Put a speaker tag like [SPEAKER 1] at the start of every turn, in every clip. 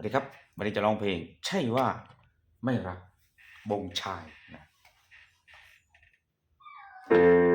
[SPEAKER 1] สวัสดีครับวันนี้จะร้องเพลง ใช่ว่าไม่รักบงชายนะ thank you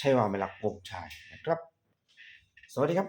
[SPEAKER 1] ชัยวามิลัก
[SPEAKER 2] ษ์วงชายนะครับ สวัสดีครับ